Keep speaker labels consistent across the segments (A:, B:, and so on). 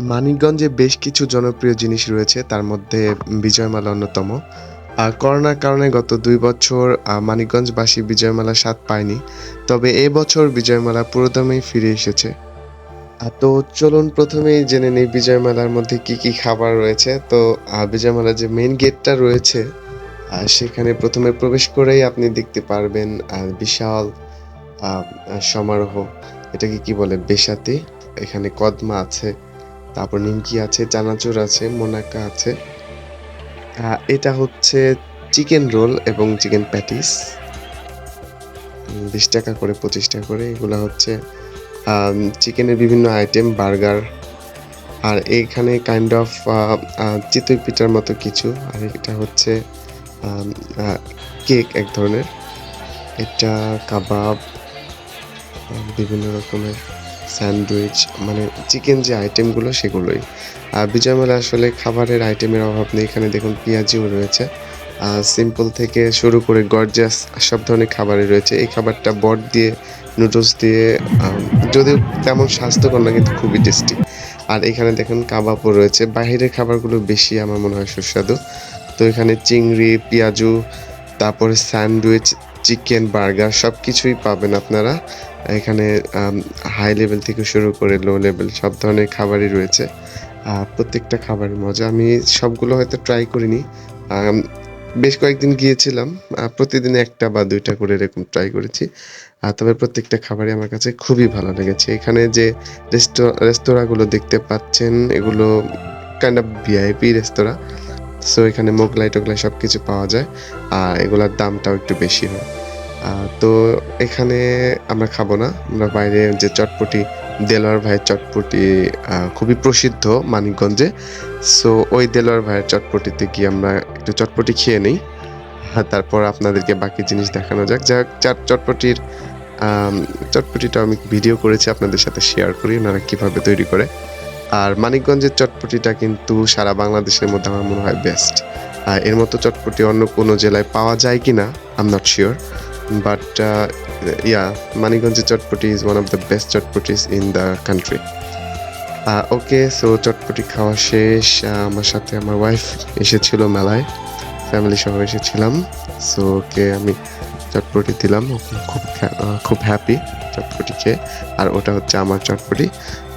A: মানিকগঞ্জে বেশ কিছু জনপ্রিয় জিনিস রয়েছে তার মধ্যে বিজয়মালা অন্যতম। আর করোনার কারণে গত দুই বছর মানিকগঞ্জবাসী বিজয়মালার স্বাদ পায়নি। তবে এই বছর বিজয়মালা পুরোদমেই ফিরে এসেছে। তো চলুন প্রথমেই জেনে নিই বিজয়মেলার মধ্যে কি কি খাবার রয়েছে। তো বিজয়মেলার যে মেইন গেটটা রয়েছে আহ, সেখানে প্রথমে প্রবেশ করেই আপনি দেখতে পারবেন আহ, বিশাল সমারোহ। এটাকে কি বলে? বেশাতি এখানে কদমা আছে। তারপর নিমকি আছে, চানাচুর আছে মোনাকা আছে। এটা হচ্ছে চিকেন রোল এবং চিকেন প্যাটিস। বিশ টাকা করে, পঁচিশ টাকা করে। এগুলো হচ্ছে চিকেনের বিভিন্ন আইটেম, বার্গার। আর এইখানে কাইন্ড অফ চিতই পিঠার মতো কিছু। আর এটা হচ্ছে কেক এক ধরনের। এটা কাবাব বিভিন্ন রকমের। স্যান্ডউইচ মানে চিকেন যে আইটেমগুলো সেগুলোই। আর বিজয়মেলা আসলে খাবারের আইটেমের অভাব নেই, এখানে দেখুন পেঁয়াজিও রয়েছে। সিম্পল থেকে শুরু করে গর্জাস সব ধরনের খাবারই রয়েছে। এই খাবারটা বট দিয়ে, নুডলস দিয়ে যদিও তেমন স্বাস্থ্যকর না, কিন্তু খুবই টেস্টি। আর এখানে দেখুন কাবাবও রয়েছে। বাইরের খাবারগুলো বেশি আমার মনে হয় সুস্বাদু। তো এখানে চিংড়ি, পেঁয়াজু, তারপরে স্যান্ডউইচ চিকেন, বার্গার সব কিছুই পাবেন আপনারা। এখানে হাই লেভেল থেকে শুরু করে লো লেভেল সব ধরনের খাবারই রয়েছে। প্রত্যেকটা খাবারের মজা। আমি সবগুলো হয়তো ট্রাই করিনি। বেশ কয়েকদিন গিয়েছিলাম। প্রতিদিন একটা বা দুইটা করে এরকম ট্রাই করেছি। তবে প্রত্যেকটা খাবারই আমার কাছে খুবই ভালো লেগেছে। এখানে যে রেস্তোরাঁগুলো দেখতে পাচ্ছেন, এগুলো kind of VIP restaurant. So এখানে মোগলাই টোগলাই সব কিছু পাওয়া যায়। আর এগুলোর দামটাও একটু বেশি হয়। তো এখানে আমরা খাব না। আমরা বাইরে যে চটপটি, দেলোয়ার ভাইয়ের চটপটি খুবই প্রসিদ্ধ মানিকগঞ্জে। সো ওই দেলোয়ার ভাইয়ের চটপটিতে গিয়ে আমরা একটু চটপটি খেয়ে নিই। আর তারপর আপনাদেরকে বাকি জিনিস দেখানো যাক। যাক চাট চটপটির চটপটিটা আমি ভিডিও করেছি, আপনাদের সাথে শেয়ার করি ওনারা কীভাবে তৈরি করে। আর মানিকগঞ্জের চটপটিটা কিন্তু সারা বাংলাদেশের মধ্যে আমার মনে হয় বেস্ট আর এর মতো চটপটি অন্য কোনো জেলায় পাওয়া যায় কি না I'm not sure but yeah মানিকগঞ্জের chotpoti is one of the best chotpotis in the country okay so chotpoti খাওয়া শেষ আমার সাথে আমার ওয়াইফ এসেছিল মেলায় ফ্যামিলি সহ এসেছিলাম। সো ওকে আমি চটপটি দিলাম, খুব খুব হ্যাপি চটপটি খেয়ে। আর ওটা হচ্ছে আমার চটপটি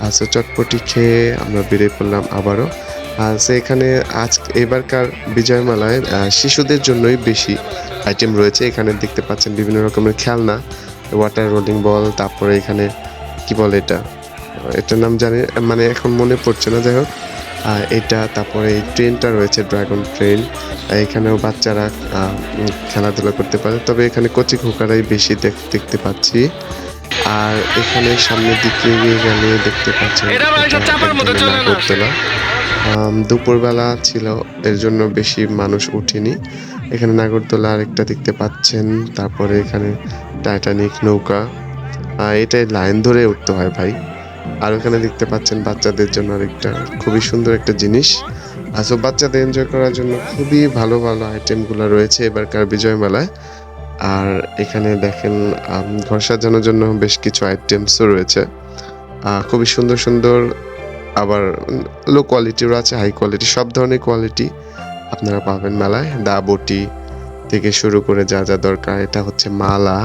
A: আর সো চটপটি খেয়ে আমরা বেরিয়ে পড়লাম আবারও। আর সো এখানে আজ এবারকার বিজয় মেলায় শিশুদের জন্যই বেশি আইটেম রয়েছে। এখানে দেখতে পাচ্ছেন বিভিন্ন রকমের খেলনা ওয়াটার রোলিং বল তারপরে এখানে কি বলে এটা? এটার নাম জানি মানে এখন মনে পড়ছে না যাই হোক। আর এটা তারপরে এই ট্রেনটা রয়েছে ড্রাগন ট্রেন এখানেও বাচ্চারা খেলাধুলা করতে পারে। তবে এখানে কচি খোকারাই বেশি দেখ- দেখতে পাচ্ছি। আর এখানে সামনের দিকে এগিয়ে গেলে দেখতে। নাগরদোলা। দুপুরবেলা ছিল, এর জন্য বেশি মানুষ উঠেনি। এখানে নাগরদোলা আরেকটা দেখতে পাচ্ছেন, তারপরে এখানে টাইটানিক নৌকা। এটাই লাইন ধরে উঠতে হয় ভাই। আর ওখানে দেখতে পাচ্ছেন বাচ্চাদের জন্য আরেকটা খুবই সুন্দর একটা জিনিস। আসলে বাচ্চাদের এনজয় করার জন্য খুবই ভালো ভালো আইটেমগুলো রয়েছে এবারকার বিজয় মেলায় আর এখানে দেখেন ঘর সাজানোর জন্য বেশ কিছু আইটেমসও রয়েছে। খুবই সুন্দর সুন্দর আবার লো কোয়ালিটিরও আছে হাই কোয়ালিটি সব ধরনের কোয়ালিটি আপনারা পাবেন মেলায়। দা বটি থেকে শুরু করে যা যা দরকার, এটা হচ্ছে মালা।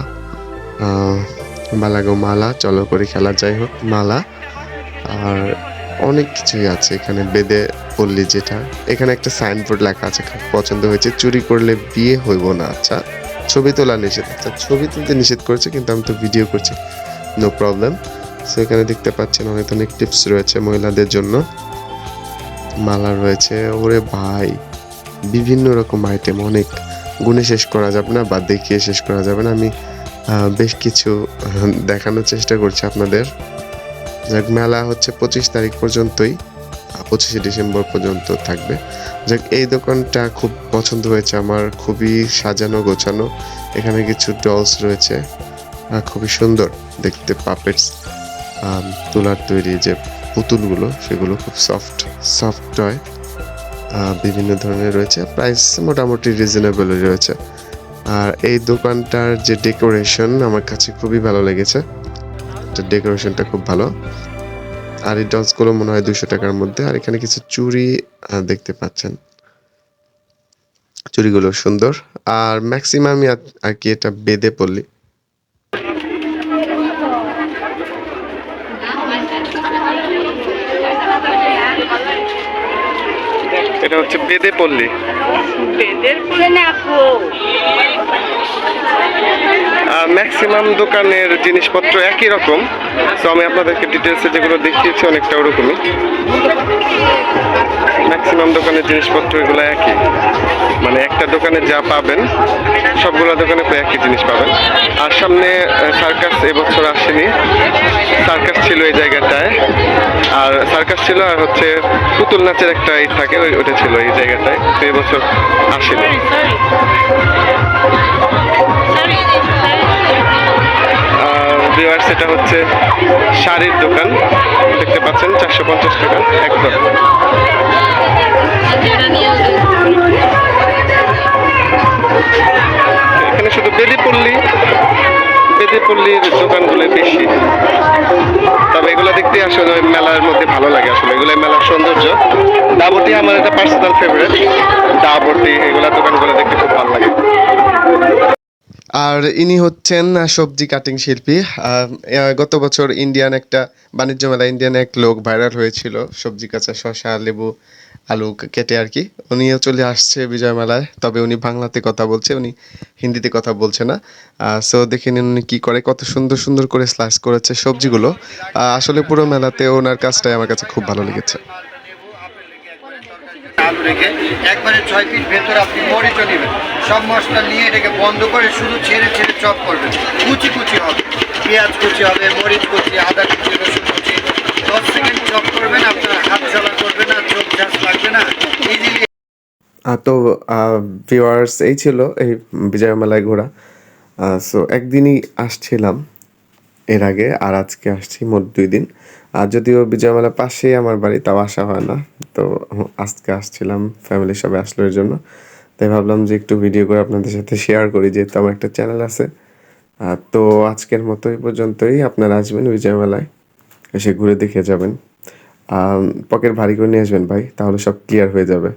A: বালাগো মালা চলো করে খেলা যাই হোক, মালা। আর অনেক কিছুই আছে এখানে, বেদে পল্লী যেটা। এখানে একটা সাইনবোর্ড লেখা আছে পছন্দ হয়েছে। চুরি করলে বিয়ে হইব না আচ্ছা। ছবি তোলা নিষেধ আচ্ছা ছবি তুলতে নিষেধ করেছে, কিন্তু আমি তো ভিডিও করছি নো প্রবলেম সো এখানে দেখতে পাচ্ছেন অনেক অনেক টিপস রয়েছে মহিলাদের জন্য। মালা রয়েছে। ওরে ভাই, বিভিন্ন রকম আইটেম অনেক। গুণে শেষ করা যাবে না বা দেখিয়ে শেষ করা যাবে না। আমি বেশ কিছু দেখানোর চেষ্টা করছি আপনাদের। যাক, মেলা হচ্ছে পঁচিশ তারিখ পর্যন্তই পঁচিশে ডিসেম্বর পর্যন্ত থাকবে। যাক, এই দোকানটা খুব পছন্দ হয়েছে আমার, খুবই সাজানো গোছানো। এখানে কিছু ডলস রয়েছে। খুবই সুন্দর দেখতে পাপেটস তুলার তৈরি যে পুতুলগুলো, সেগুলো খুব সফট সফট টয় বিভিন্ন ধরনের রয়েছে। প্রাইস মোটামুটি রিজনেবলই রয়েছে। আর এই দোকানটার যে ডেকোরেশন আমার কাছে খুবই ভালো লেগেছে। ডেকোরেশনটা খুব ভালো। আর এই ডলসগুলো মনে হয় দুশো টাকার মধ্যে। আর এখানে কিছু চুড়ি দেখতে পাচ্ছেন। চুড়িগুলো সুন্দর। আর ম্যাক্সিমামই আর কি এটা বেঁধে পড়লি এটা হচ্ছে বেদে পল্লী।
B: বেদের পল্লী নাকো
A: ম্যাক্সিমাম দোকানের জিনিসপত্র একই রকম। তো আমি আপনাদেরকে ডিটেলসে যেগুলো দেখিয়েছি, অনেকটা ওরকমই। ম্যাক্সিমাম দোকানের জিনিসপত্র এগুলো একই। মানে একটা দোকানে যা পাবেন, সবগুলো দোকানে প্রায় একই জিনিস পাবেন। আর সামনে সার্কাস এবছর আসেনি। সার্কাস ছিল এই জায়গাটায়। আর সার্কাস ছিল, আর হচ্ছে পুতুল নাচের একটা ই থাকে, ওই ওটা ছিল এই জায়গাটায়। তো এবছর আসেনি। ভিউয়ার্স এটা হচ্ছে শাড়ির দোকান। দেখতে পাচ্ছেন, চারশো পঞ্চাশ টাকা, একদম। এখানে শুধু বেদিপল্লী, বেদিপল্লীর দোকানগুলো বেশি। তবে এগুলো দেখতে আসলে ওই মেলার মধ্যে ভালো লাগে আসলে। এগুলো মেলার সৌন্দর্য। ডাবটি আমার এটা পার্সোনাল ফেভারিট ডাবটি এগুলা দোকানগুলো দেখতে খুব ভালো লাগে। আর ইনি হচ্ছেন সবজি কাটিং শিল্পী। গত বছর ইন্ডিয়ান একটা বাণিজ্য মেলা ইন্ডিয়ান এক লোক ভাইরাল হয়েছিল, সবজি কাঁচা, শসা, লেবু, আলু কেটে আর কি। উনিও চলে আসছে বিজয় মেলায়, তবে উনি বাংলাতে কথা বলছে, উনি হিন্দিতে কথা বলছে না। সো দেখে নিন উনি কি করে, কত সুন্দর সুন্দর করে স্লাইস করেছে সবজিগুলো। আসলে পুরো মেলাতে ওনার কাজটাই আমার কাছে খুব ভালো লেগেছে।
C: আলু রেখে একবারে ছয় পিস ভেতরে আপনি মরিচও নেবেন সব মশলা নিয়ে এটাকে বন্ধ করে শুধু ছেড়ে ছেড়ে চপ করবেন। কুচি কুচি হবে। পেঁয়াজ কুচি হবে, মরিচ কুচি, আদা কুচি, রসুন কুচি। দশ সেকেন্ড চপ করবেন, আপনার হাত জ্বালা করবে না, চোখ ঝাঁস লাগবে না। ইজিলি
A: তো ভিউয়ার্স এই ছিল এই বিজয় মেলায় ঘোরা। সো একদিনই আসছিলাম এর আগে, আর আজকে আসছি মোট দুই দিন। আর যদিও বিজয় মেলার পাশেই আমার বাড়ি, তাও আসা হয় না। তো আজকে আসছিলাম ফ্যামিলি সবাই আসলো এর জন্য। তাই ভাবলাম যে একটু ভিডিও করে আপনাদের সাথে শেয়ার করি, যেহেতু আমার একটা চ্যানেল আছে। তো আজকের মতো এই পর্যন্তই। আপনারা আসবেন বিজয় মেলায় এসে ঘুরে দেখে যাবেন। পকেট ভারী করে নিয়ে আসবেন ভাই, তাহলে সব ক্লিয়ার হয়ে যাবে।